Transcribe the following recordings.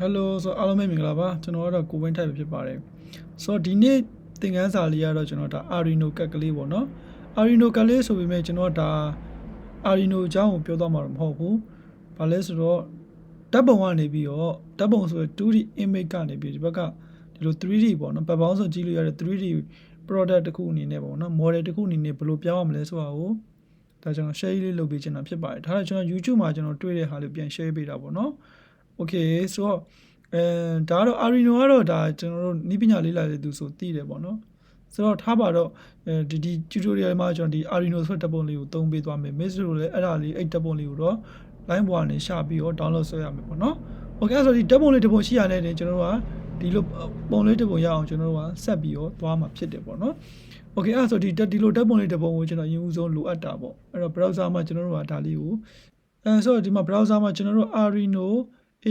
Hello ဆိုတော့အားလုံးပဲမင်္ဂလာပါကျွန်တော်ကတော့ကိုဝင်းထိုက်ပဲဖြစ်ပါတယ်ဆိုတော့ဒီနေ့သင်ခန်းစာလေးကတော့ကျွန်တော်ဒါ Arino ကတ်ကလေးပေါ့နော် Arino ကတ်လေးဆိုပေမဲ့ကျွန်တော်ဒါ Arino အကြောင်းကိုပြောတော့မှာတော့မဟုတ်ဘူးဘာလဲဆိုတော့ဓာတ်ပုံကနေပြီးတော့ဓာတ်ပုံဆိုရင် 2D image ကနေပြီးဒီဘက်ကဒီလို 3D ပေါ့နော်ပတ်ပေါင်းစုံကြည့်လို့ရတဲ့ 3D product တစ်ခုအနေနဲ့ပေါ့နော် model တစ်ခုအနေနဲ့ဘယ်လိုပြောင်းရမလဲဆိုတာကိုဒါကျွန်တော် share လေးလုပ်ပေးချင်တာဖြစ်ပါတယ်ဒါတော့ကျွန်တော် YouTube မှာကျွန်တော်တွေ့တဲ့ဟာလေးပြန် share ပေးတာပေါ့နော် okay ဆိုတော့အဲဒါကတော့ Arino ကတော့ဒါကျွန်တော်တို့နီးပညာလေးလာတဲ့သူဆိုသိတယ်ပေါ့နော်ဆိုတော့ထားပါတော့အဲဒီဒီ tutorial မှာကျွန်တော်ဒီ Arino ဆိုတဲ့တပ်ပုံလေးကိုသုံးပေးသွားမယ် miss တို့လည်းအဲ့ဒါလေးအဲ့တပ်ပုံလေးကိုတော့ line ပေါ်ကနေရှာပြီးတော့ download ဆွဲရမယ်ပေါ့နော် okay အဲ့ဆိုဒီတပ်ပုံလေးတစ်ပုံရှိရတဲ့တင်ကျွန်တော်တို့ကဒီလိုပုံလေးတစ်ပုံရအောင်ကျွန်တော်တို့ကဆက်ပြီးတော့သွားမှာဖြစ်တယ်ပေါ့နော် okay အဲ့ဆိုဒီဒီလိုတပ်ပုံလေးတစ်ပုံကိုကျွန်တော်အရင်ဦးဆုံးလိုအပ်တာပေါ့အဲ့တော့ browser မှာကျွန်တော်တို့ကဒါလေးကိုအဲဆိုတော့ဒီမှာ browser မှာကျွန်တော်တို့ Arino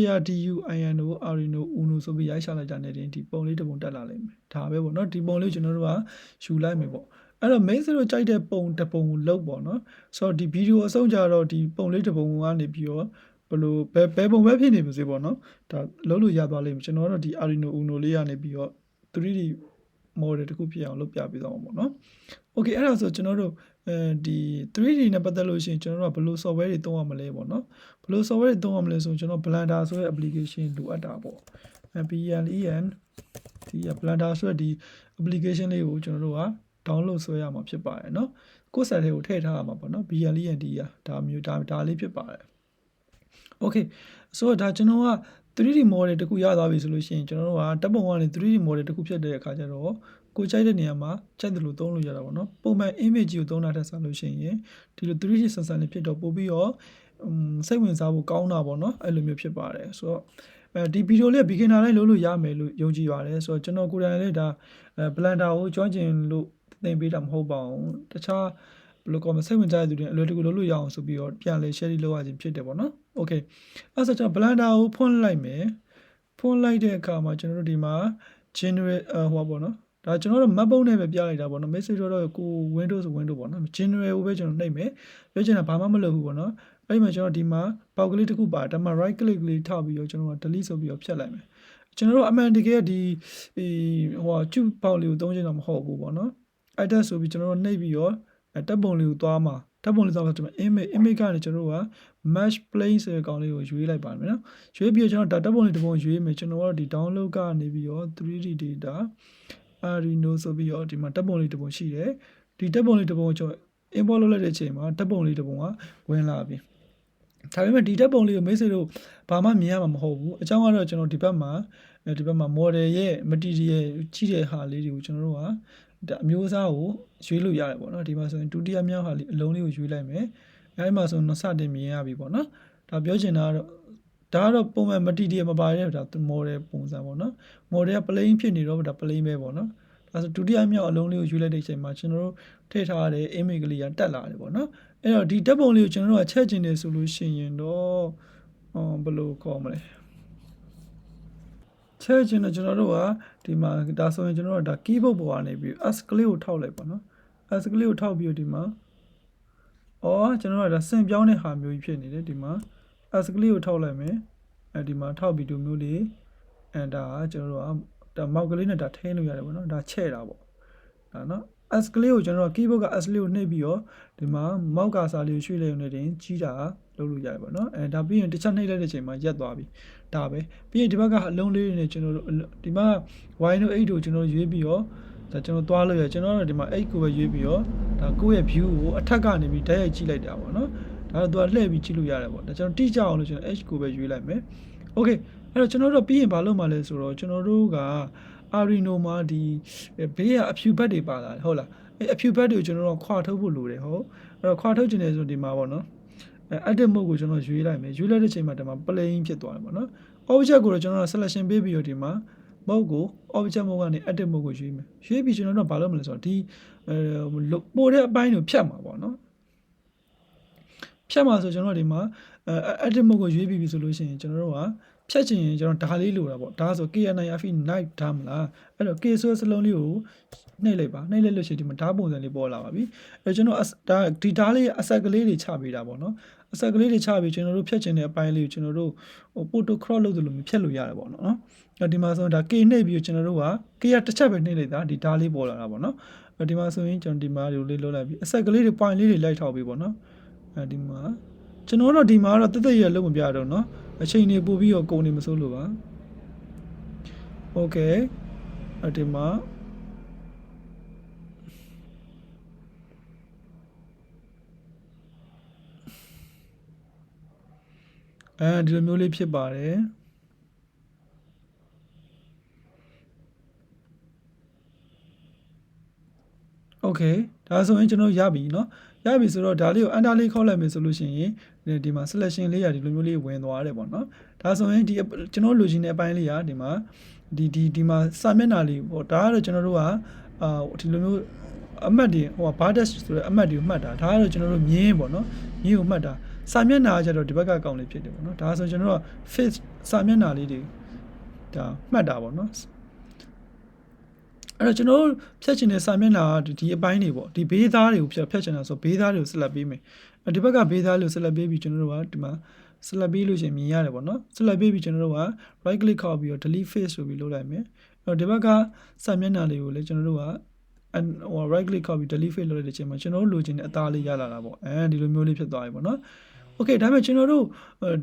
ARDU INO Arino Uno ဆိုပြီးရိုက်ရှာလိုက်ကြတဲ့တင်ဒီပုံလေးတစ်ပုံတက်လာလိမ့်မယ်ဒါပဲပေါ့နော်ဒီပုံလေးကျွန်တော်တို့ကယူလိုက်မယ်ပေါ့အဲ့တော့ main ဆိုတော့ကြိုက်တဲ့ပုံတစ်ပုံကိုလုတ်ပေါ့နော်ဆိုတော့ဒီဗီဒီယိုအဆုံးကြတော့ဒီပုံလေးတစ်ပုံကနေပြီးတော့ဘယ်လိုဘယ်ဘယ်ပုံပဲဖြစ်နေပါစေပေါ့နော်ဒါလုံးလို့ရသွားလိမ့်မယ်ကျွန်တော်တို့ဒီ Arino Uno လေးကနေပြီးတော့ 3D model တစ်ခုဖြစ်အောင်လုပ်ပြပေးသွားမှာပေါ့နော် okay အဲ့ဒါဆိုကျွန်တော်တို့ အဲဒီ 3D နဲ့ပတ်သက်လို့ရှိရင်ကျွန်တော်တို့ကဘယ်လို software တွေသုံးရမလဲပေါ့နော်ဘယ်လို software တွေသုံးရမလဲဆိုရင်ကျွန်တော် Blender ဆိုတဲ့ application လိုအပ်တာပေါ့ BLEN ဒီ Blender ဆိုတဲ့ဒီ application လေးကိုကျွန်တော်တို့က download ဆွဲရမှာဖြစ်ပါတယ်เนาะကိုယ်ဆက်ထဲကိုထည့်ထားရမှာပေါ့နော် BLEN ဒီอ่ะဒါမျိုးဒါဒါလေးဖြစ်ပါတယ် okay ဆိုတော့ဒါကျွန်တော်က 3D model တခုရသွားပြီဆိုလို့ရှိရင်ကျွန်တော်တို့ကတပ်ပုံကနေ 3D model တခုဖြစ်တဲ့အခါကျတော့ ကိုကြိုက်တဲ့နေရာမှာကြိုက်တယ်လို့သုံးလို့ရတာပေါ့နော်ပုံမှန် image ကြီးကိုသုံးတာထက်ဆလို့ရှိရင်ဒီလို 3D ဆန်ဆန်လေးဖြစ်တော့ပို့ပြီးတော့စိတ်ဝင်စားဖို့ကောင်းတာပေါ့နော်အဲ့လိုမျိုးဖြစ်ပါတယ်ဆိုတော့အဲဒီဗီဒီယိုလေး beginner တိုင်းလုပ်လို့ရမယ်လို့ယုံကြည်ပါတယ်ဆိုတော့ကျွန်တော်ကိုယ်တိုင်လည်းဒါ Blender ကိုကျွမ်းကျင်လို့သင်ပေးတာမဟုတ်ပါဘူးတခြားဘယ်လိုကောမစိတ်ဝင်စားတဲ့သူတွေအလွယ်တကူလုပ်လို့ရအောင်ဆိုပြီးတော့ပြန်လဲ share လုပ်ရခြင်းဖြစ်တယ်ပေါ့နော် okay အဲ့ဆိုကျွန်တော် Blender ကိုဖွင့်လိုက်မယ်ဖွင့်လိုက်တဲ့အခါမှာကျွန်တော်တို့ဒီမှာ generate ဟိုပါပေါ့နော် ဒါကျွန်တော်တို့ map ပုံးနဲ့ပဲပြလိုက်တာပေါ့နော် message တော့ကို Windows Windows ပေါ့နော် general ကိုပဲကျွန်တော်နှိပ်မယ်ပြောချင်တာဘာမှမလုပ်ဘူးပေါ့နော်အဲ့ဒီမှာကျွန်တော်ဒီမှာပေါက်ကလေးတစ်ခုပါဒါမှ right click လေးထောက်ပြီးတော့ကျွန်တော်က delete ဆိုပြီးတော့ဖြတ်လိုက်မယ်ကျွန်တော်တို့အမှန်တကယ်ဒီဟိုကျူပေါက်လေးကိုသုံးချင်တာမဟုတ်ဘူးပေါ့နော်အဲ့ဒါဆိုပြီးကျွန်တော်တို့နှိပ်ပြီးတော့တပ်ပုံလေးကိုသွားမှာတပ်ပုံလေးသွားမှာကျွန်တော် image image ကနေကျွန်တော်တို့က mesh plane ဆိုတဲ့ကောင်လေးကိုရွေးလိုက်ပါမယ်နော်ရွေးပြီးတော့ကျွန်တော်တပ်ပုံလေးတစ်ပုံရွေးမယ်ကျွန်တော်ကတော့ဒီ download ကနေပြီးတော့ 3D data Arino ဆိုပြီးတော့ဒီမှာတပ်ပုံလေးတစ်ပုံရှိတယ်ဒီတပ်ပုံလေးတစ်ပုံကိုကျွန်တော် import လုပ်လိုက်တဲ့အချိန်မှာတပ်ပုံလေးတစ်ပုံကဝင်လာပြီဒါပေမဲ့ဒီတပ်ပုံလေးကိုမိတ်ဆွေတို့ဘာမှမြင်ရမှာမဟုတ်ဘူးအကြောင်းကတော့ကျွန်တော်ဒီဘက်မှာဒီဘက်မှာ model ရဲ့ material ကြီးတဲ့ဟာလေးတွေကိုကျွန်တော်တို့ကဒါအမျိုးအစားကိုရွေးလို့ရတယ်ပေါ့နော်ဒီမှာဆိုရင်ဒုတိယမြောက်ဟာလေးအလုံးလေးကိုရွေးလိုက်မယ်အဲဒီမှာဆိုတော့စတင်မြင်ရပြီပေါ့နော်ဒါပြောချင်တာကတော့ ဒါကတော့ပုံမှန် material မပါတဲ့ဒါ model ပုံစံပေါ့နော် model က plain ဖြစ်နေတော့ဒါ plain ပဲပေါ့နော်ဒါဆိုဒုတိယမြောက်အလုံးလေးကိုယူလိုက်တဲ့အချိန်မှာကျွန်တော်တို့ထည့်ထားတဲ့ image ကလေးကတက်လာတယ်ပေါ့နော်အဲ့တော့ဒီဓာတ်ပုံလေးကိုကျွန်တော်တို့ကချက်ကျင်နေဆိုလို့ရှိရင်တော့ဟောဘယ်လိုခေါ်မလဲချက်ကျင်တော့ကျွန်တော်တို့ကဒီမှာဒါဆိုရင်ကျွန်တော်တို့ကဒါ keyboard ပေါ်ကနေပြီး s ကလေးကိုထောက်လိုက်ပါနော် s ကလေးကိုထောက်ပြီးတော့ဒီမှာအော်ကျွန်တော်တို့ကဒါစင်ပြောင်းတဲ့ဟာမျိုးကြီးဖြစ်နေတယ်ဒီမှာ s ကလေးကိုထောက်လိုက်မယ်အဲဒီမှာထောက်ပြီးဒီမျိုးလေးအဲဒါကကျွန်တော်တို့ကဒါမောက်ကလေးနဲ့ဒါထိန်းလို့ရတယ်ပေါ့နော်ဒါချဲ့တာပေါ့ဒါနော် S ကလေးကိုကျွန်တော် keyboard က S လေးကိုနှိပ်ပြီးတော့ဒီမှာမောက်ကစားလေးကိုရွှေ့လိုက်ရုံနဲ့တင်ကြီးတာလုပ်လို့ရတယ်ပေါ့နော်အဲဒါပြီးရင်တစ်ချက်နှိပ်လိုက်တဲ့အချိန်မှာရက်သွားပြီဒါပဲပြီးရင်ဒီဘက်ကအလုံးလေးတွေနဲ့ကျွန်တော်တို့ဒီမှာ Y တို့8တို့ကျွန်တော်ရွေးပြီးတော့ဒါကျွန်တော်သွားလို့ရကျွန်တော်တို့ဒီမှာ8ကိုပဲရွေးပြီးတော့ဒါကိုယ့်ရဲ့ view ကိုအထက်ကနေပြီးဓာတ်ရိုက်ကြည့်လိုက်တာပေါ့နော် ဒါတော့သူကလှည့်ပြီးကြည့်လို့ရတယ်ပေါ့ဒါကျွန်တော်တိကျအောင်လို့ကျွန်တော် H ကိုပဲရွေးလိုက်မယ် okay အဲ့တော့ကျွန်တော်တို့ပြီးရင်ဘာလုပ်မှာလဲဆိုတော့ကျွန်တော်တို့က Arino မှာဒီဘေးကအဖြူဘက်တွေပါလာတယ်ဟုတ်လားအဲအဖြူဘက်တွေကိုကျွန်တော်တို့ခွာထုတ်ဖို့လိုတယ်ဟုတ်အဲ့တော့ခွာထုတ်ခြင်းတယ်ဆိုဒီမှာပေါ့နော်အဲ edit mode ကိုကျွန်တော်ရွေးလိုက်မယ်ရွေးလိုက်တဲ့ချိန်မှာဒီမှာ plain ဖြစ်သွားတယ်ပေါ့နော် object ကိုတော့ကျွန်တော် selection ပေးပြီးတော့ဒီမှာ mode ကို object mode ကနေ edit mode ကိုရွေးမယ်ရွေးပြီးကျွန်တော်တို့ဘာလုပ်မလဲဆိုတော့ဒီအဲပို့တဲ့အပိုင်းကိုဖြတ်မှာပေါ့နော် ဖြဖြတ်မှာဆိုကျွန်တော်တို့ဒီမှာအဲ edit mode ကိုရွေးပြီးပြီဆိုလို့ရှိရင်ကျွန်တော်တို့ကဖြတ်ချင်ရင်ကျွန်တော်ဓာလေးလိုတာပေါ့ဒါဆို KNIF night ဓာမလားအဲ့တော့ K ဆိုတဲ့စလုံးလေးကိုနှိပ်လိုက်ပါနှိပ်လိုက်လို့ရှိရင်ဒီမှာဓာပုံစံလေးပေါ်လာပါပြီအဲကျွန်တော်ဒါဒီဓာလေးအဆက်ကလေးတွေချပေးတာပေါ့နော်အဆက်ကလေးတွေချပြီးကျွန်တော်တို့ဖြတ်ချင်တဲ့အပိုင်းလေးကိုကျွန်တော်တို့ဟို photo crop လုပ်တယ်လို့ဖြတ်လို့ရတယ်ပေါ့နော်အဲ့ဒီမှာဆိုရင်ဒါ K နှိပ်ပြီးကျွန်တော်တို့က K ရတစ်ချက်ပဲနှိပ်လိုက်တာဒီဓာလေးပေါ်လာတာပေါ့နော်ဒီမှာဆိုရင်ကျွန်တော်ဒီမှာဒီလိုလေးလုပ်လိုက်ပြီးအဆက်ကလေးတွေ point လေးတွေလိုက်ထောက်ပြီးပေါ့နော် အဲဒီမှာကျွန်တော်တို့ဒီမှာတော့တက်တက်ရလုံးမပြတော့เนาะအချိန်နေပို့ပြီးတော့ကုန်နေမစိုးလို့ပါโอเคအဲဒီမှာအဲဒီလိုမျိုးလေးဖြစ်ပါတယ်โอเคဒါဆိုရင်ကျွန်တော်ရပြီเนาะ ရပြီဆိုတော့ဒါလေးကိုအန်တာလေးခေါက်လိုက်မယ်ဆိုလို့ရှိရင်ဒီမှာ selection လေးရဒီလိုမျိုးလေးဝင်သွားတယ်ပေါ့နော်ဒါဆိုရင်ဒီကျွန်တော်လိုချင်တဲ့အပိုင်းလေးကဒီမှာဒီဒီဒီမှာစာမျက်နှာလေးပေါ့ဒါကတော့ကျွန်တော်တို့ကအာဒီလိုမျိုးအမှတ်တွေဟိုဘာ dash ဆိုတဲ့အမှတ်တွေကိုမှတ်တာဒါကတော့ကျွန်တော်တို့မြင်းပေါ့နော်မြင်းကိုမှတ်တာစာမျက်နှာကကျတော့ဒီဘက်ကကောင်လေးဖြစ်တယ်ပေါ့နော်ဒါဆိုကျွန်တော်တို့က face စာမျက်နှာလေးတွေဒါမှတ်တာပေါ့နော် အဲ့တော့ကျွန်တော်တို့ဖြတ်ချင်တဲ့စာမျက်နှာဒီအပိုင်းတွေပေါ့ဒီဘေးသားတွေကိုဖြတ်ဖြတ်ချင်တာဆိုဘေးသားတွေကိုဆက်လက်ပေးမယ်ဒီဘက်ကဘေးသားတွေကိုဆက်လက်ပေးပြီးကျွန်တော်တို့ကဒီမှာ select ပေးလို့ရှင်မြင်ရတယ်ပေါ့နော် select ပေးပြီးကျွန်တော်တို့က right click ခေါက်ပြီးတော့ delete face ဆိုပြီးလုပ်လိုက်မယ်အဲ့တော့ဒီဘက်ကစာမျက်နှာလေးကိုလည်းကျွန်တော်တို့ကဟို right click ခေါက်ပြီး delete face လုပ်လိုက်တဲ့အချိန်မှာကျွန်တော်တို့လိုချင်တဲ့အသားလေးရလာတာပေါ့အဲဒီလိုမျိုးလေးဖြစ်သွားပြီပေါ့နော် okay ဒါပေမဲ့ကျွန်တော်တို့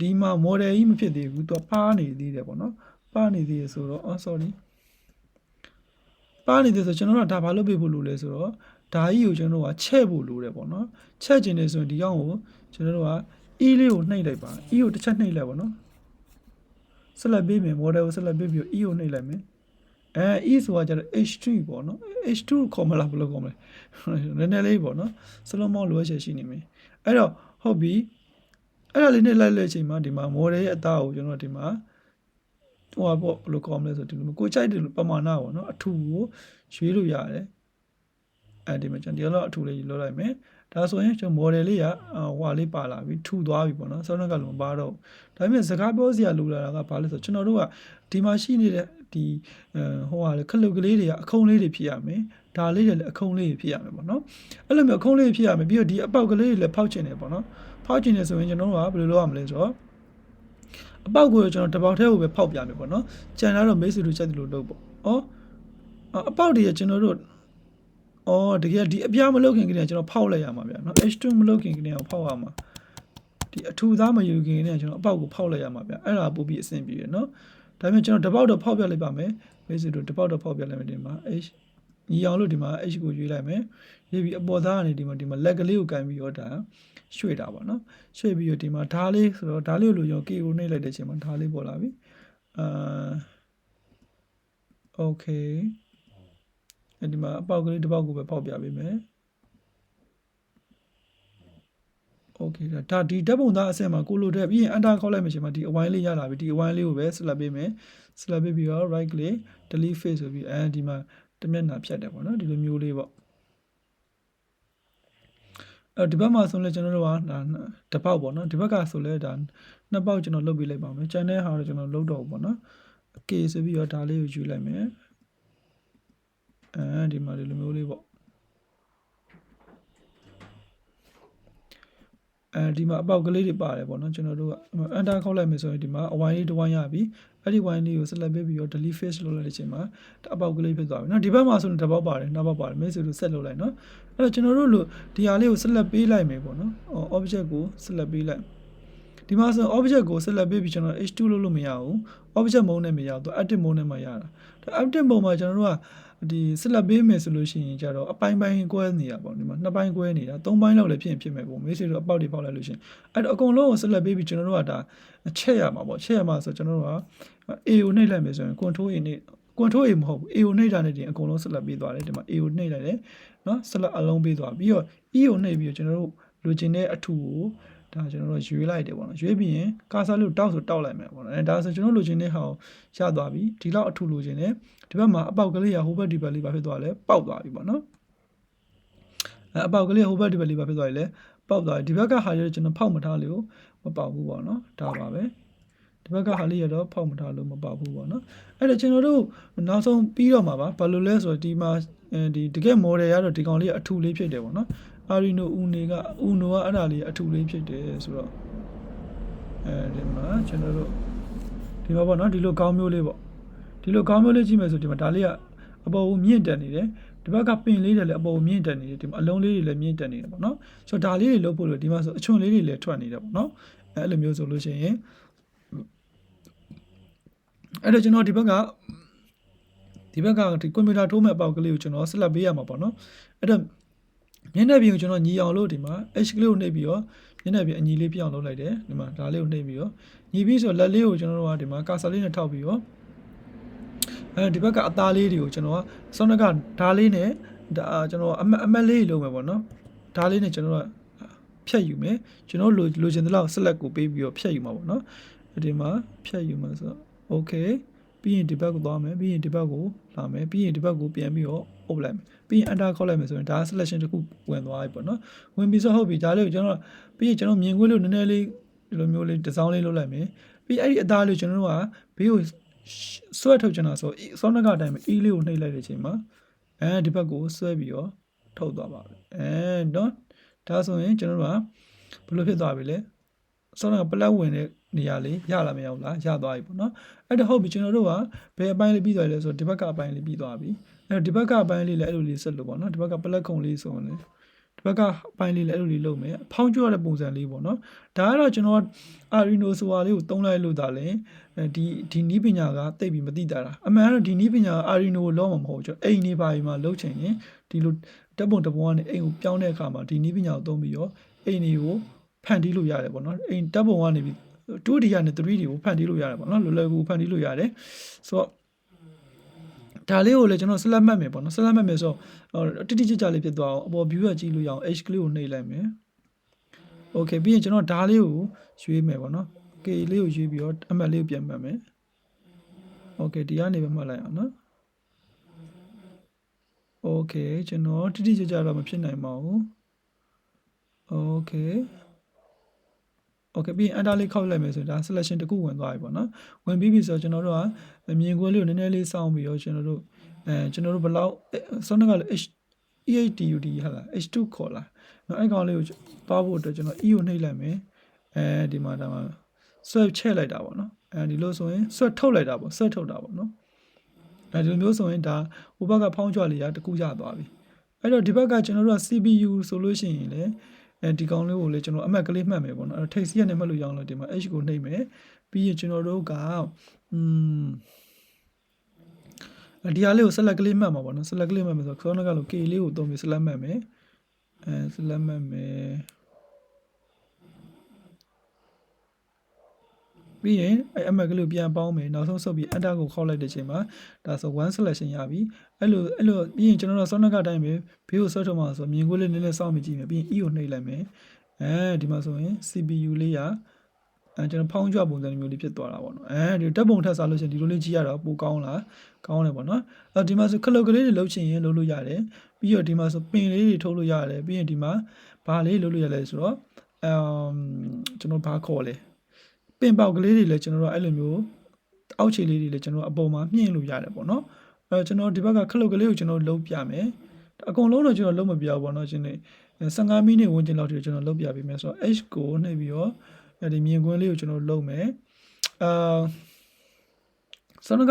ဒီမှာ model ကြီးမဖြစ်သေးဘူးသူကပါနေသေးတယ်ပေါ့နော်ပါနေသေးရဆိုတော့အော် sorry ပါနေတယ်ဆိုကျွန်တော်တို့ကဒါဘာလုပ်ပေးဖို့လိုလဲဆိုတော့ဒါကြီးကိုကျွန်တော်တို့ကချက်ဖို့လိုတယ်ပေါ့နော်ချက်ကျင်တယ်ဆိုရင်ဒီကောင်ကိုကျွန်တော်တို့က e လေးကိုနှိပ်လိုက်ပါ e ကိုတစ်ချက်နှိပ်လိုက်ပါနော်ဆက်လက်ပေးမယ် model ကိုဆက်လက်ပေးပြီး e ကိုနှိပ်လိုက်မယ်အဲ e ဆိုတာကျတော့ h3 ပေါ့နော် h2 ခေါ်မလားဘယ်လိုခေါ်မလဲနည်းနည်းလေးပေါ့နော်စလုံးမောင်းလိုအပ်ချက်ရှိနေမယ်အဲ့တော့ဟုတ်ပြီအဲ့ဒါလေးနှိပ်လိုက်တဲ့အချိန်မှာဒီမှာ model ရဲ့အသားကိုကျွန်တော်ဒီမှာ ဟိုပေါ့ဘယ်လိုခေါ်မလဲဆိုဒီလိုကိုကြိုက်တယ်လို့ပမာဏပေါ့နော်အထူကိုရွေးလို့ရတယ်အဲဒီမှာကျွန်တော်ဒီလောက်အထူလေးလောက်လိုက်မယ်ဒါဆိုရင်ကျွန်တော် model လေးကဟွာလေးပါလာပြီထူသွားပြီပေါ့နော်ဆောင်းကလုံးမပါတော့ဒါပေမဲ့စကားပြောစရာလိုလာတာကဘာလဲဆိုကျွန်တော်တို့ကဒီမှာရှိနေတဲ့ဒီဟိုဟာလေခလုတ်ကလေးတွေကအခုံးလေးတွေဖြစ်ရမယ်ဒါလေးတွေလည်းအခုံးလေးတွေဖြစ်ရမယ်ပေါ့နော်အဲ့လိုမျိုးအခုံးလေးဖြစ်ရမယ်ပြီးတော့ဒီအပေါက်ကလေးတွေလည်းဖောက်ချင်တယ်ပေါ့နော်ဖောက်ချင်တယ်ဆိုရင်ကျွန်တော်တို့ကဘယ်လိုလုပ်ရမလဲဆိုတော့ အပေါက်ကိုကျွန်တော်တပေါက်ထဲကိုပဲဖောက်ပြမယ်ပေါ့နော်ကြံလာတော့မိတ်ဆွေတို့ချက်တယ်လို့လုပ်ပေါ့ဩအပေါက်တွေကကျွန်တော်တို့အော်တကယ်ဒီအပြားမလုပ်ခင်ကတည်းကကျွန်တော်ဖောက်လိုက်ရမှာဗျာနော် H2 မလုပ်ခင်ကတည်းကဖောက်ရမှာဒီအထူသားမယူခင်ကတည်းကကျွန်တော်အပေါက်ကိုဖောက်လိုက်ရမှာဗျာအဲ့ဒါပို့ပြီးအဆင်ပြေတယ်နော်ဒါပေမဲ့ကျွန်တော်တပေါက်တော့ဖောက်ပြလိုက်ပါမယ်မိတ်ဆွေတို့တပေါက်တော့ဖောက်ပြလိုက်မယ်ဒီမှာ H ညီအောင်လို့ဒီမှာ H ကိုရွေးလိုက်မယ် ရွေးပြီးအပေါ်သားကနေဒီမှာဒီမှာလက်ကလေးကိုကန်ပြီးတော့ဒါရွှေ့တာပါနော်ရွှေ့ပြီးတော့ဒီမှာဓားလေးဆိုတော့ဓားလေးကိုလိုရော K ကိုနှိပ်လိုက်တဲ့အချိန်မှာဓားလေးပေါ်လာပြီအာ okay အဲဒီမှာအပေါက်ကလေးတစ်ပေါက်ကိုပဲပေါက်ပြပေးမယ်โอเคဒါဒါဒီဓာတ်ပုံသားအဆင့်မှာကိုလိုတဲ့ပြီးရင်အန်တာခေါက်လိုက်မှရှင်မှာဒီအဝိုင်းလေးရလာပြီဒီအဝိုင်းလေးကိုပဲဆက်လက်ပေးမယ်ဆက်လက်ပေးပြီးတော့ right click delete face ဆိုပြီးအဲဒီမှာတမျက်နှာဖြတ်တယ်ပေါ့နော်ဒီလိုမျိုးလေးပေါ့ အဲဒီဘက်မှာဆိုလဲကျွန်တော်တို့ကဒါတစ်ပေါက်ပေါ့နော်ဒီဘက်ကဆိုလဲဒါနှစ်ပေါက်ကျွန်တော်လုပ်ပေးလိုက်ပါမယ်ကျန်တဲ့ဟာတော့ကျွန်တော်လုပ်တော့ပေါ့နော် k ဆိုပြီးတော့ဒါလေးကိုယူလိုက်မယ်အဲဒီမှာဒီလိုမျိုးလေးပေါ့အဲဒီမှာအပေါက်ကလေးတွေပါတယ်ပေါ့နော်ကျွန်တော်တို့ကအန်တာခောက်လိုက်မယ်ဆိုရင်ဒီမှာအဝိုင်းလေးတစ်ဝိုင်းရပြီ အဲ့ဒီဝိုင်းလေးကိုဆက်လက်ပေးပြီးတော့ delete face လုပ်လိုက်တဲ့အချိန်မှာအပေါက်ကလေးဖြစ်သွားပြီနော်ဒီဘက်မှာဆိုရင်တစ်ပေါက်ပါတယ်နှစ်ပေါက်ပါတယ်မင်းဆိုလို့ဆက်လုပ်လိုက်နော်အဲ့တော့ကျွန်တော်တို့လို့ဒီဟာလေးကိုဆက်လက်ပေးလိုက်မယ်ပေါ့နော် object ကိုဆက်လက်ပေးလိုက်ဒီမှာဆို object ကိုဆက်လက်ပေးပြီးကျွန်တော် h2 လုပ်လို့မရဘူး object mode နဲ့မရဘူးသူ active mode နဲ့မှရတာဒါ active mode မှာကျွန်တော်တို့က ဒီဆက်လက်ပေးမယ်ဆိုလို့ရှိရင်ကြတော့အပိုင်းပိုင်းကွဲနေတာပေါ့ဒီမှာနှစ်ပိုင်းကွဲနေတာသုံးပိုင်းလောက်လည်းဖြစ်ရင်ဖြစ်မယ်ပေါ့မေးစီတို့အပေါက်တွေပေါက်လိုက်လို့ရှိရင်အဲ့တော့အကုန်လုံးကိုဆက်လက်ပေးပြီးကျွန်တော်တို့ကဒါချက်ရမှာပေါ့ချက်ရမှာဆိုကျွန်တော်တို့က A ကိုနှိပ်လိုက်မယ်ဆိုရင် control A နဲ့ control A မဟုတ်ဘူး A ကိုနှိပ်တာနဲ့ဒီအကုန်လုံးဆက်လက်ပေးသွားတယ်ဒီမှာ A ကိုနှိပ်လိုက်တယ်နော်ဆက်လက်အလုံးပေးသွားပြီးတော့ E ကိုနှိပ်ပြီးတော့ကျွန်တော်တို့လိုချင်တဲ့အထူကို ဒါကျွန်တော်တို့ရွေးလိုက်တယ်ပေါ့နော်ရွေးပြီးရင်ကာဆာလို့တောက်ဆိုတောက်လိုက်မယ်ပေါ့နော်အဲဒါဆိုကျွန်တော်လိုချင်တဲ့ဟာကိုရသွားပြီဒီလောက်အထူလိုချင်တယ်ဒီဘက်မှာအပေါက်ကလေးရဟိုဘက်ဒီဘက်လေးပါဖြစ်သွားလဲပေါက်သွားပြီပေါ့နော်အဲအပေါက်ကလေးဟိုဘက်ဒီဘက်လေးပါဖြစ်သွားပြီလဲပေါက်သွားတယ်ဒီဘက်ကဟာရကျွန်တော်ဖောက်မထားလို့မပေါက်ဘူးပေါ့နော်ဒါပါပဲဒီဘက်ကဟာလေးရတော့ဖောက်မထားလို့မပေါက်ဘူးပေါ့နော်အဲ့တော့ကျွန်တော်တို့နောက်ဆုံးပြီးတော့မှာပါဘာလို့လဲဆိုတော့ဒီမှာအဲဒီတကယ် model ရတော့ဒီကောင်လေးကအထူလေးဖြစ်တယ်ပေါ့နော် Arino Uno က Uno ကအဲ့ဒါလေးအထူလေးဖြစ်တယ်ဆိုတော့အဲဒီမှာကျွန်တော်တို့ဒီမှာပေါ့နော်ဒီလိုကောင်းမျိုးလေးပေါ့ဒီလိုကောင်းမျိုးလေးကြည့်မယ်ဆိုဒီမှာဒါလေးကအပေါ်ကိုမြင့်တက်နေတယ်ဒီဘက်ကပင်လေးတွေလည်းအပေါ်ကိုမြင့်တက်နေတယ်ဒီမှာအလုံးလေးတွေလည်းမြင့်တက်နေတယ်ပေါ့နော်ဆိုတော့ဒါလေးတွေလုပ်ဖို့လို့ဒီမှာဆိုအချွန်လေးတွေလည်းထွက်နေတယ်ပေါ့နော်အဲ့လိုမျိုးဆိုလို့ရှိရင်အဲ့တော့ကျွန်တော်ဒီဘက်ကဒီဘက်ကဒီကွန်ပျူတာထိုးမဲ့အပေါက်ကလေးကိုကျွန်တော်ဆက်လက်ပေးရမှာပေါ့နော်အဲ့တော့ မျက်နှာပြင်ကိုကျွန်တော်ညီအောင်လို့ဒီမှာ H ကလေးကိုနှိပ်ပြီးတော့မျက်နှာပြင်အညီလေးပြအောင်လုပ်လိုက်တယ်ဒီမှာဒါလေးကိုနှိပ်ပြီးတော့ညီပြီးဆိုလက်လေးကိုကျွန်တော်တို့ကဒီမှာကာဆာလေးနဲ့ထောက်ပြီးတော့အဲဒီဘက်ကအသားလေးတွေကိုကျွန်တော်ကစောနကဓားလေးနဲ့ဒါကျွန်တော်အမတ်အမတ်လေးလုံးမယ်ပေါ့နော်ဓားလေးနဲ့ကျွန်တော်ကဖြတ်ယူမယ်ကျွန်တော်လိုလိုချင်တဲ့လောက်ဆက်လက်ကိုပေးပြီးတော့ဖြတ်ယူမှာပေါ့နော်ဒီမှာဖြတ်ယူမှာဆိုတော့ okay ပြီးရင်ဒီဘက်ကိုသွားမယ်ပြီးရင်ဒီဘက်ကိုလာမယ်ပြီးရင်ဒီဘက်ကိုပြန်ပြီးတော့အုပ်လိုက်မယ်ပြီးရင် enter ခေါက်လိုက်မယ်ဆိုရင်ဒါ selection တစ်ခုဝင်သွားပြီပေါ့နော်ဝင်ပြီးဆိုဟုတ်ပြီဒါလေးကိုကျွန်တော်ပြီးရင်ကျွန်တော်မြင်ခွင့်လို့နည်းနည်းလေးဒီလိုမျိုးလေးဒီဇိုင်းလေးလုပ်လိုက်မယ်ပြီးအဲ့ဒီအသားလေးကိုကျွန်တော်တို့ကဘေးကိုဆွဲထုတ်ချင်တာဆိုစောနကအတိုင်းပဲ e လေးကိုနှိပ်လိုက်တဲ့အချိန်မှာအဲဒီဘက်ကိုဆွဲပြီးတော့ထုတ်သွားပါပဲအဲနော်ဒါဆိုရင်ကျွန်တော်တို့ကဘယ်လိုဖြစ်သွားပြီလဲ စောနကပလက်ဝင်တဲ့နေရာလေးရလာမရဘူးလားရသွားပြီပေါ့နော်အဲ့တော့ဟုတ်ပြီကျွန်တော်တို့ကဘယ်အပိုင်းလေးပြီးသွားလဲဆိုတော့ဒီဘက်ကအပိုင်းလေးပြီးသွားပြီအဲ့တော့ဒီဘက်ကအပိုင်းလေးလည်းအဲ့လိုလေးဆက်လို့ပေါ့နော်ဒီဘက်ကပလက်ခုံလေးဆိုရင်လည်းဒီဘက်ကအပိုင်းလေးလည်းအဲ့လိုလေးလုပ်မယ်အဖောင်းကျွတ်ရတဲ့ပုံစံလေးပေါ့နော်ဒါကတော့ကျွန်တော် Arduino ဆိုတာလေးကိုတုံးလိုက်လို့ဒါလည်းဒီဒီနီးပညာကတိတ်ပြီးမသိတာလားအမှန်ကတော့ဒီနီးပညာ Arduino ကိုလုံးမှာမဟုတ်ကျွန်တော်အိမ်နေပါရင်မှာလုံးချင်ရင်ဒီလိုတက်ပုံတပုံကနေအိမ်ကိုပြောင်းတဲ့အခါမှာဒီနီးပညာကိုသုံးပြီးတော့အိမ်တွေကို ဖန်တီးလို့ရတယ်ပေါ့နော်အိမ်တက်ပုံကနေပြီး 2D ကနေ 3D ကိုဖန်တီးလို့ရတယ်ပေါ့နော်လွယ်လွယ်ကူဖန်တီးလို့ရတယ်ဆိုတော့ဒါလေးကိုလည်းကျွန်တော်ဆက်လက်မှတ်မယ်ပေါ့နော်ဆက်လက်မှတ်မယ်ဆိုတော့တိတိကျကျလေးဖြစ်သွားအောင်အပေါ် view ကကြည့်လို့ရအောင် H ကလေးကိုနှိပ်လိုက်မယ် Okay ပြီးရင်ကျွန်တော်ဒါလေးကိုရွေးမယ်ပေါ့နော် K လေးကိုရွေးပြီးတော့အမှတ်လေးကိုပြန်မှတ်မယ် Okay ဒီကနေပဲမှတ်လိုက်အောင်နော် Okay ကျွန်တော်တိတိကျကျတော့မဖြစ်နိုင်ပါဘူး Okay Okay ပြီးရင် enter လေးခောက်လိုက်မယ်ဆိုရင်ဒါ selection တစ်ခုဝင်သွားပြီပေါ့နော်ဝင်ပြီးပြီဆိုတော့ကျွန်တော်တို့ကမြင်ကွင်းလေးကိုနည်းနည်းလေးစောင့်ပြီးတော့ကျွန်တော်တို့အဲကျွန်တော်တို့ဘယ်လောက်စောနကလည်း H EHDUD ဟာလား H2 ခေါ်လားနော်အဲ့ကောင်လေးကိုသွားဖို့အတွက်ကျွန်တော် E ကိုနှိပ်လိုက်မယ်အဲဒီမှာဒါမှဆွဲချဲ့လိုက်တာပေါ့နော်အဲဒီလိုဆိုရင်ဆွဲထုတ်လိုက်တာပေါ့ဆွဲထုတ်တာပေါ့နော်အဲဒီလိုမျိုးဆိုရင်ဒါဟိုဘက်ကဖောင်းကြွလေးကတကူရသွားပြီအဲ့တော့ဒီဘက်ကကျွန်တော်တို့က CPU ဆိုလို့ရှိရင်လည်း အဲဒီကောင်လေးကိုလည်းကျွန်တော်အမှတ်ကလေးမှတ်မယ်ပေါ့နော်အဲ့တော့ထိပ်စီးရနေမှတ်လို့ရအောင်လို့ဒီမှာ H ကိုနှိပ်မယ်ပြီးရင်ကျွန်တော်တို့ကอืมဒီဟာလေးကို select ကလေးမှတ်မှာပေါ့နော် select ကလေးမှတ်မယ်ဆိုတော့ Chrome ကလို့ K လေးကိုသုံးပြီး select မှတ်မယ်အဲ select မှတ်မယ် ပြီးရင်အဲအမှတ်ကလေးကိုပြန်ပေါင်းမယ်နောက်ဆုံးဆုပ်ပြီး enter ကိုခေါက်လိုက်တဲ့ချိန်မှာဒါဆို1 selection ရပြီအဲ့လိုအဲ့လိုပြီးရင်ကျွန်တော်တို့ Sonic အတိုင်းပဲဘေးကိုဆွဲထုတ်မှာဆိုမြင်ကွင်းလေးနည်းနည်းစောင့်မိကြည့်မယ်ပြီးရင် E ကိုနှိပ်လိုက်မယ်အဲဒီမှာဆိုရင် CPU လေးရအဲကျွန်တော်ဖောင်းကြွပုံစံမျိုးလေးဖြစ်သွားတာပေါ့နော်အဲဒီတက်ပုံထက်စားလို့ရှိရင်ဒီလိုလေးကြည့်ရတော့ပိုကောင်းလားကောင်းတယ်ပေါ့နော်အဲဒီမှာဆိုခလုတ်ကလေးတွေလှုပ်ချင်ရင်လှုပ်လို့ရတယ်ပြီးတော့ဒီမှာဆိုပင်လေးတွေထုတ်လို့ရတယ်ပြီးရင်ဒီမှာဘာလေးလှုပ်လို့ရလဲဆိုတော့အမ်ကျွန်တော်ဘာခေါ်လဲ ပင်ပေါက်ကလေးတွေလည်းကျွန်တော်တို့အဲ့လိုမျိုးအောက်ခြေလေးတွေလည်းကျွန်တော်အပေါ်မှာမြင့်လို့ရတယ်ပေါ့နော်အဲကျွန်တော်ဒီဘက်ကခလုတ်ကလေးကိုကျွန်တော်လှုပ်ပြမယ်အကုန်လုံးတော့ကျွန်တော်လုံးမပြဘူးပေါ့နော်ရှင်နေ15မိနစ်ဝန်းကျင်လောက်ထိကျွန်တော်လှုပ်ပြပေးမယ်ဆိုတော့ H ကိုနှိပ်ပြီးတော့အဲဒီမြင်ကွင်းလေးကိုကျွန်တော်လှုပ်မယ်အာဆောနက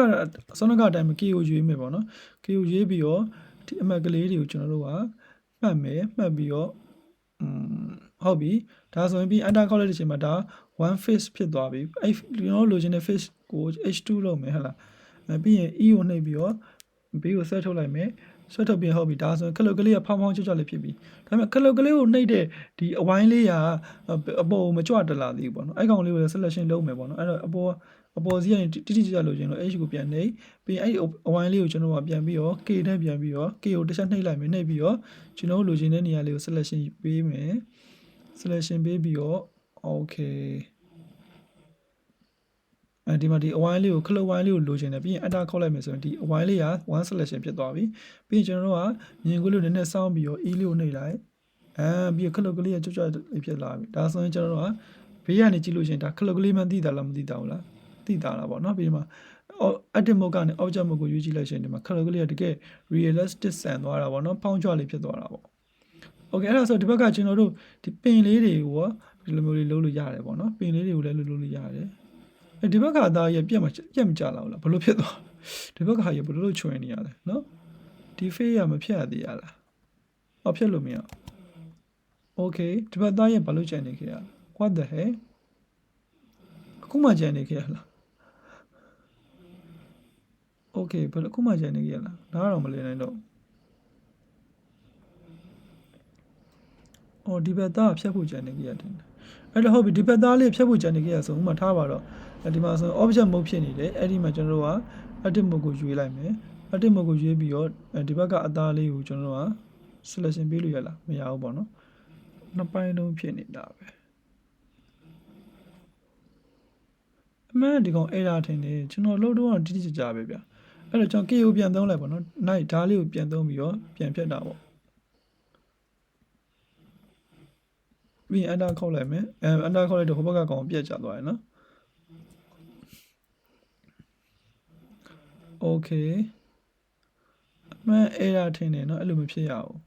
ဆောနကအတိုင်းမကီကိုရွေးမယ်ပေါ့နော်ကီကိုရွေးပြီးတော့ဒီအမှတ်ကလေးတွေကိုကျွန်တော်တို့ကမှတ်မယ်မှတ်ပြီးတော့อืม ဟုတ်ပြီဒါဆိုရင်ပြီး enter ခေါက်လိုက်တဲ့အချိန်မှာဒါ one face ဖြစ်သွားပြီအဲ့ကျွန်တော်လိုချင်တဲ့ face ကို h2 လုပ်မယ်ဟဟလားအဲပြီးရင် e ကိုနှိပ်ပြီးတော့ b ကိုဆက်ထုတ်လိုက်မယ်ဆွဲထုတ်ပြင်ဟုတ်ပြီဒါဆိုရင်ခလုတ်ကလေးကဖောင်းဖောင်းချွတ်ချွတ်လေးဖြစ်ပြီဒါပေမဲ့ခလုတ်ကလေးကိုနှိပ်တဲ့ဒီအဝိုင်းလေးကအပေါ်မကြွတလာသေးဘူးပေါ့နော်အဲ့ကောင်လေးကို selection လုပ်မယ်ပေါ့နော်အဲ့တော့အပေါ် အပေါ်စီကနေတိတိကျကျလိုချင်လို့ h ကိုပြန်နှိပ်ပြီးအဲ့အဝိုင်းလေးကိုကျွန်တော်ကပြန်ပြီးတော့ k နဲ့ပြန်ပြီးတော့ k ကိုတစ်ချက်နှိပ်လိုက်မယ်နှိပ်ပြီးတော့ကျွန်တော်လိုချင်တဲ့နေရာလေးကို selection ပေးမယ် selection ပေးပြီးတော့ okay အဲဒီမှာဒီအဝိုင်းလေးကိုခလုတ်ဝိုင်းလေးကိုလိုချင်တယ်ပြီးရင် enter ခေါက်လိုက်မယ်ဆိုရင်ဒီအဝိုင်းလေးက1 selection ဖြစ်သွားပြီပြီးရင်ကျွန်တော်တို့ကမြင်ကွင်းလေးနည်းနည်းစောင်းပြီးတော့ e လေးကိုနှိပ်လိုက်အဲပြီးတော့ခလုတ်ကလေးကကြွကြွလေးဖြစ်လာပြီဒါဆိုရင်ကျွန်တော်တို့ကဘေးကနေကြည့်လို့ရှိရင်ဒါခလုတ်ကလေးမှသိတာလားမသိတာဘူးလား သိတာလားပေါ့နော်ပြီးဒီမှာ active mode ကနေ object mode ကိုရွေးကြည့်လိုက်ရှင်ဒီမှာ color ကလေးကတကယ် realistic ဆန်သွားတာပေါ့နော်ဖောင်းကြွလေးဖြစ်သွားတာပေါ့ okay အဲ့ဒါဆိုဒီဘက်ကကျွန်တော်တို့ဒီပင်လေးတွေကိုဒီလိုမျိုးလေးလုပ်လို့ရတယ်ပေါ့နော်ပင်လေးတွေကိုလည်းလုပ်လို့ရတယ်အဲဒီဘက်ကအသားရပြက်မပြက်မကြလောက်လားဘလို့ဖြစ်သွားဒီဘက်ကဟာရဘလို့လို့ချွင်နေရလဲနော်ဒီ face ရမဖြတ်ရသေးရလားအော်ဖြတ်လို့မရ okay ဒီဘက်သားရဘာလို့ကြံနေခဲ့ရ what the heck အခုမှကြံနေခဲ့ရလား Okay ဘယ်လိုခုမှရန်နေကြလားနားတော့မလည်နိုင်တော့အော်ဒီဘက်သားဖြတ်ဖို့ကြံနေကြရတယ်အဲ့တော့ဟုတ်ပြီဒီဘက်သားလေးဖြတ်ဖို့ကြံနေကြရဆိုဥမာထားပါတော့ဒီမှာဆို object mode ဖြစ်နေတယ်အဲ့ဒီမှာကျွန်တော်တို့က active mode ကိုရွေးလိုက်မယ် active mode ကိုရွေးပြီးတော့ဒီဘက်ကအသားလေးကိုကျွန်တော်တို့က selection ပေးလို့ရလားမရဘူးပေါ့နော်နှစ်ပိုင်းလုံးဖြစ်နေတာပဲအမှန်ဒီကောင် error ထင်တယ်ကျွန်တော်လောက်တော့တိတိကျကျပဲဗျာ အဲ့တော့ကျွန်တော် KO ပြန်သုံးလိုက်ပါတော့ night ဓာတ်လေးကိုပြန်သုံးပြီးတော့ပြန်ဖြတ်တာပေါ့ပြီးရင် under ခေါက်လိုက်မယ်အဲ under ခေါက်လိုက်တော့ဟိုဘက်ကကောင်ပြက်ကျသွားရယ်နော် okay အမှန် error ထင်တယ်နော်အဲ့လိုမဖြစ်ရဘူး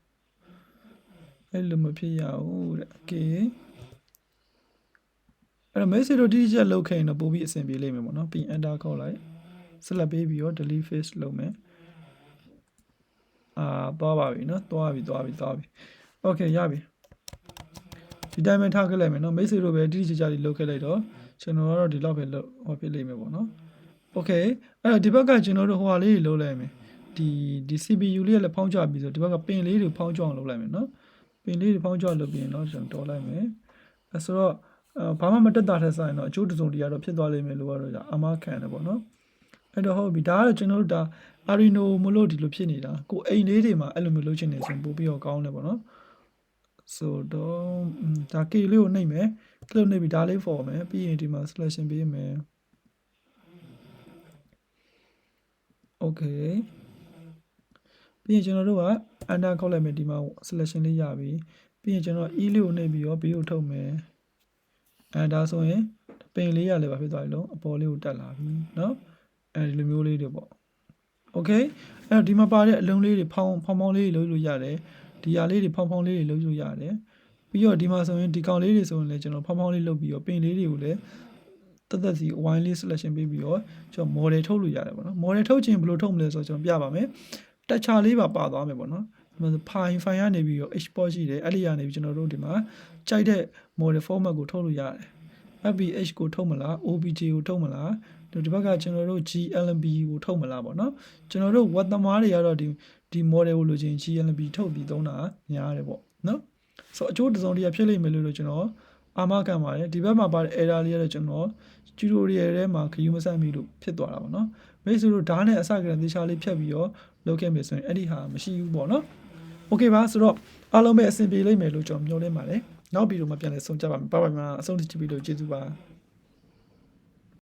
အဲ့လိုမဖြစ်ရဘူးတဲ့ okay အဲ့တော့ message တို့တိတိကျကျလုပ်ခဲ့ရင်တော့ပို့ပြီးအဆင်ပြေလိမ့်မယ်ပေါ့နော်ပြီးရင် enter ခေါက်လိုက် select ပေးပြီးတော့ delete face လုပ်မယ်အာသွားပါပြီเนาะသွားပြီသွားပြီသွားပြီ okay ရပြီဒီတိုင်းပဲထားခဲ့လိုက်မယ်เนาะ message တို့ပဲတိတိကျကျလေးလုပ်ခဲ့လိုက်တော့ကျွန်တော်ကတော့ဒီလောက်ပဲလုပ်ဟောဖြစ်လိမ့်မယ်ပေါ့နော် okay အဲ့တော့ဒီဘက်ကကျွန်တော်တို့ဟိုဟာလေးတွေလုပ်လိုက်မယ်ဒီဒီ CPU လေးကလည်းဖောင်းကြပြီဆိုဒီဘက်ကပင်လေးတွေဖောင်းကြအောင်လုပ်လိုက်မယ်เนาะပင်လေးတွေဖောင်းကြလုပ်ပြီးရင်တော့ကျွန်တော်တော်လိုက်မယ်အဲဆိုတော့အဲဘာမှမတက်တာထက်ဆိုင်တော့အကျိုးတစုံတရာတော့ဖြစ်သွားလိမ့်မယ်လို့ကတော့အမခံတယ်ပေါ့နော် အဲ့တော့ဟုတ်ပြီဒါကတော့ကျွန်တော်တို့ဒါ Arduino မလို့ဒီလိုဖြစ်နေတာကိုအိမ်လေးတွေမှာအဲ့လိုမျိုးလုပ်ချင်နေဆိုရင်ပို့ပြီးတော့ကောင်းတယ်ပေါ့နော်ဆိုတော့ဒါ K လေးကိုနှိပ်မယ် clip နှိပ်ပြီးဒါလေး for မယ်ပြီးရင်ဒီမှာ selection ပေးမယ် okay ပြီးရင်ကျွန်တော်တို့က under ခေါက်လိုက်မယ်ဒီမှာ selection လေးရပြီပြီးရင်ကျွန်တော် e လေးကိုနှိပ်ပြီးတော့ b ကိုထုတ်မယ်အဲဒါဆိုရင်ပင်လေးရလည်းပါဖြစ်သွားပြီလို့အပေါ်လေးကိုတက်လာပြီเนาะ အဲဒီလိုမျိုးလေးတွေပေါ့ okay အဲ့တော့ဒီမှာပါတဲ့အလုံးလေးတွေဖောင်းဖောင်းဖောင်းလေးတွေလုပ်လို့ရတယ်ဒီဟာလေးတွေဖောင်းဖောင်းလေးတွေလုပ်လို့ရတယ်ပြီးတော့ဒီမှာဆိုရင်ဒီကောင်လေးတွေဆိုရင်လည်းကျွန်တော်ဖောင်းဖောင်းလေးလုပ်ပြီးတော့ပင်လေးတွေကိုလည်းတက်တက်စီ wine လေး selection ပေးပြီးတော့ကျွန်တော် model ထုတ်လို့ရတယ်ပေါ့နော် model ထုတ်ခြင်းဘယ်လိုထုတ်မလဲဆိုတော့ကျွန်တော်ပြပါမယ်တက်ချာလေးပါပါသွားမယ်ပေါ့နော်ဒီမှာ file file ကနေပြီးတော့ export ရှိတယ်အဲ့ဒီကနေပြီးကျွန်တော်တို့ဒီမှာကြိုက်တဲ့ model format ကိုထုတ်လို့ရတယ် FBH ကိုထုတ်မလား OBJ ကိုထုတ်မလား ဒီဘက်ကကျွန်တော်တို့ GLB ကိုထုတ်မလားပေါ့နော်ကျွန်တော်တို့ web သမားတွေကတော့ဒီဒီ model ကိုလိုချင် GLB ထုတ်ပြီးသုံးတာများတယ်ပေါ့နော်ဆိုတော့အကျိုးတစ်စုံတရာဖြစ်လိမ့်မယ်လို့ကျွန်တော်အာမခံပါတယ်ဒီဘက်မှာပါတဲ့ error လေးကတော့ကျွန်တော် tutorial ထဲမှာခယူးမဆက်မိလို့ဖြစ်သွားတာပေါ့နော်မိတ်ဆွေတို့ဓာတ်နဲ့အစကတည်းကသေချာလေးဖြတ်ပြီးတော့လုပ်ခဲ့မယ်ဆိုရင်အဲ့ဒီဟာမရှိဘူးပေါ့နော်โอเคပါဆိုတော့အားလုံးပဲအဆင်ပြေလိမ့်မယ်လို့ကျွန်တော်မျှော်လင့်ပါတယ်နောက်ဗီဒီယိုမှာပြန်လည်ဆုံကြပါမယ်ပါပါမှာအဆုံးထိကြည့်ပြီးလို့ကျေးဇူးပါ